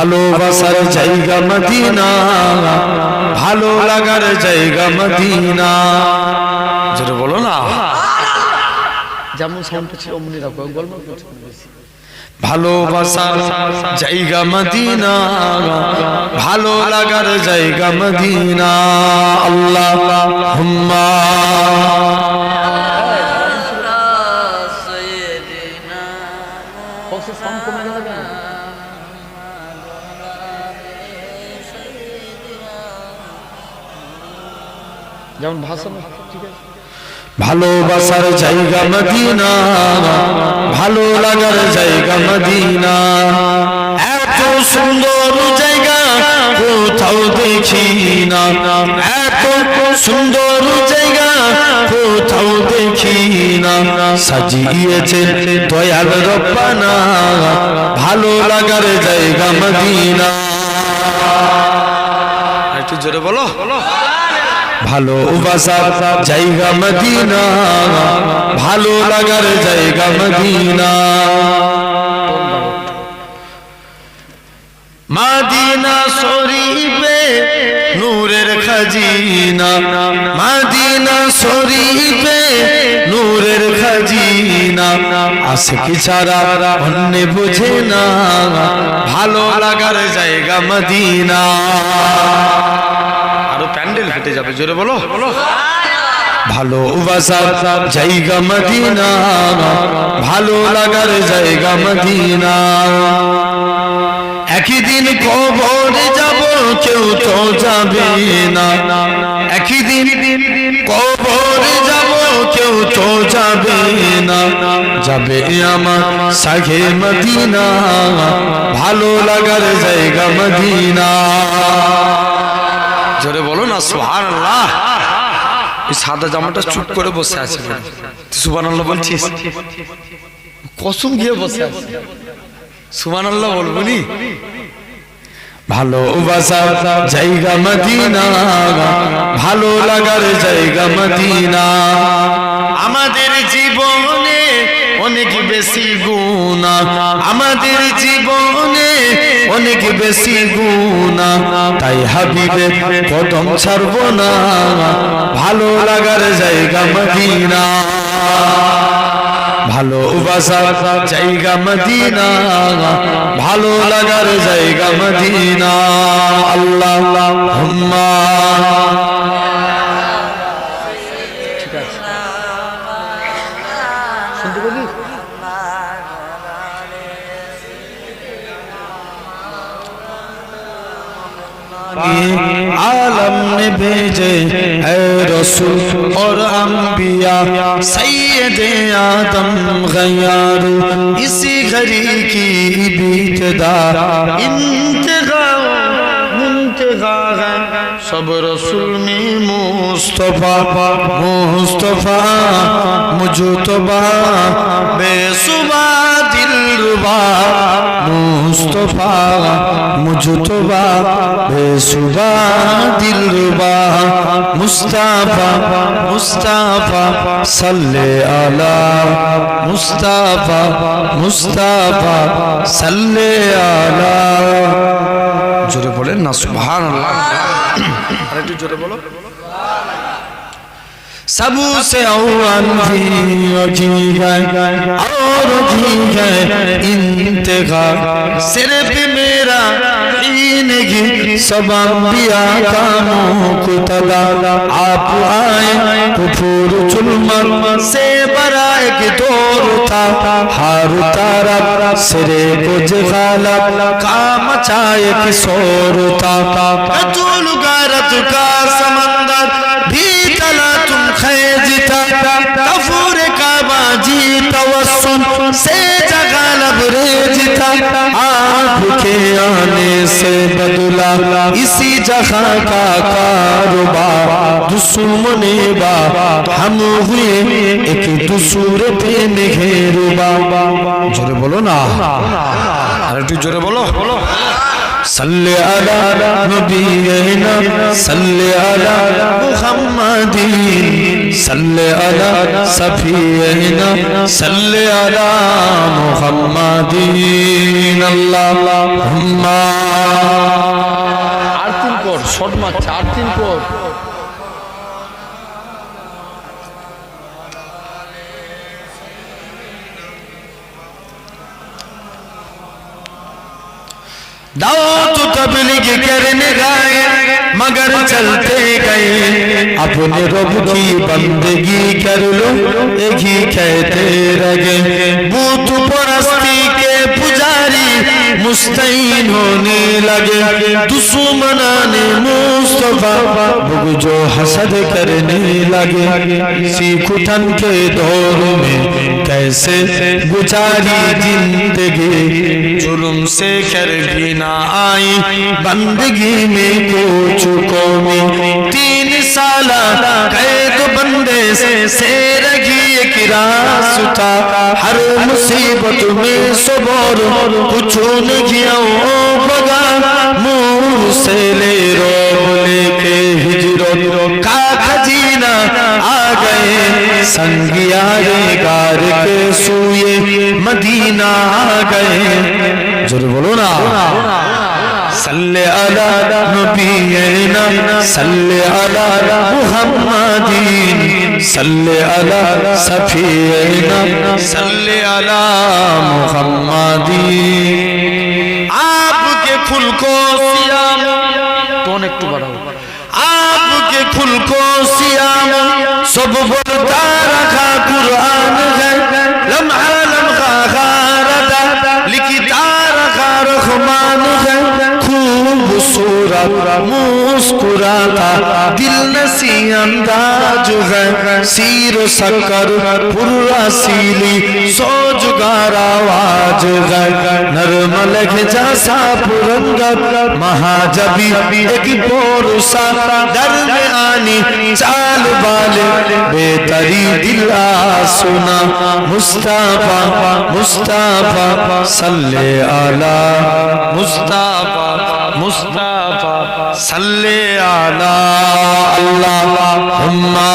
ভালোবাসার জায়গা মদিনা ভালো লাগার জায়গা মদিনা। যেটা বলো না। যেমন সাউন্ড ছিল অমনি রাখো গল্প বেশি। ভালোবাসার জায়গা মদিনা। ভালো লাগার জায়গা মদিনা। আল্লাহ হুম্মা যেমন ভাষা ঠিক আছে ভালোবাসার জায়গা মদিনা ভালো লাগার জায়গা মদিনা। এত সুন্দর জায়গা কোথাও দেখি না। এত সুন্দর জায়গা কোথাও দেখি না। সাজিয়েছে দয়াল রব্বানা ভালো লাগার জায়গা মদিনা। একটু জোরে বলো। ভালোবাসার জায়গা মদিনা। ভালো লাগার জায়গা মদিনা। মাদিনা শরীফে নূরের খাজিনা। মাদিনা শরীফে নূরের খাজিনা। আশিক ছাড়া অন্য বুঝে না। ভালো লাগার জায়গা মদিনা। যাবে, জোরে বলো। ভালোবাসার জায়গা মদিনা, ভালো লাগার জায়গা মদিনা। একই দিন কবরে যাব, কেউ তো যাবে না। একই দিন কবরে যাব, কেউ তো যাবে না। যাবে আমার সাঘে মদিনা, ভালো লাগার জায়গা মদিনা। জোরে বলো না সুহান আল্লাহ সাদা জামাটা চুপ করে বসে আছে সুবান আল্লাহ বলছিস? কসম গিয়ে বসে আছে। সুবান আল্লাহ বলব নি? ভালোবাসার জায়গা মদিনা, ভালো লাগার জায়গা মদিনা। আমাদের জীবনে অনেক বেশি গুণা আমাদের জীবনে অনেক বেশি গুণা, তাই হাবিবে কদম ছাড়ব না। ভালো লাগার জায়গা মদিনা। ভালোবাসার জায়গা মদিনা। ভালো লাগার জায়গা মদিনা। আল্লাহ, হুম্মা। نے بھیجے اے رسول اور انبیاء سید آدم غیار اسی گھڑی کی بیتدا انتہا منتہا ہے سب رسول میں مصطفیٰ مصطفیٰ مجتبہ بے صبح মেজবা মুস্তফা, মুজতবা, বেসুবা, দিলরুবা, মুস্তাফা মুস্তাফা, সাল্লে আলা, মুস্তাফা মুস্তাফা, সাল্লে আলা। জোরে বলেন না, সুবহানাল্লাহ। আরেকটু জোরে বলো। سبوں سے اوان بھی عجیب ہے اور عجیب ہے انتخا صرف میرا اینگی سب انبیاء کو مقتدا آپ آئے تو پھور چلمر سے برائے کی دور تھا۔ ہار تارا سرے کو غالا۔ کام اچھا چاہے کی سور تھا۔ رجول گارت کا سمندر بھی जीता कफूर का बाजी तवसुम से जगालब रे जीता आपके आने से बदला इसी जहां का कारोबार दुश्मन बा हम हुए एक दूसरे पे निघेरुबा जोरे बोलो ना अरे तू जोरे बोलो बोलो صل على نبينا صل على محمد صل على صفينا صل على محمد اللهم আর তিন কোট শর্ট মাছ دعوت تبلیغ کرنے گئے مگر چلتے گئے۔ اپنے رب کی بندگی کر لو ایک ہی کہتے رگے بوت پرستی کے پجاری مستعین ہونے لگے۔ دشمنان مصطفیٰ بگ جو حسد کرنے لگے۔ سیکھو تن کے دور میں کیسے گزاری جندگی ظلم سے کر بھی نہ آئی، بندگی میں کو چکو میں تین سالہ قید بندے سے رگی ایک راس تھا۔ ہر مصیبت میں صبر، پچھون گیا بگا مور سے لے رو لے کے ہجر سنگ یار کے سوئے مدینہ گئے۔ جو بولو نا۔ صلی علی نبینا صلی علی محمدین صلی علی صفینا صلی علی محمدین آپ کے پھل کو सब बोलता रखा कुरान है लम्हा लम्हा खारदा लिखता रखा रहमान है खूबसूरत मुस्कुराता दिल नसी अंदाज है सीर शक्कर पुर्रा सीली सोजगार आवाज है नरमल जैसा पुरंगत महाजबी एक पोरुसा दर में आनी জানি চাল বাল বেতারি দিলা সোনা মুস্তাফা মুস্তাফা সাল্লে আলা মুস্তাফা মুস্তাফা সাল্লে আলা আল্লাহ হুম্মা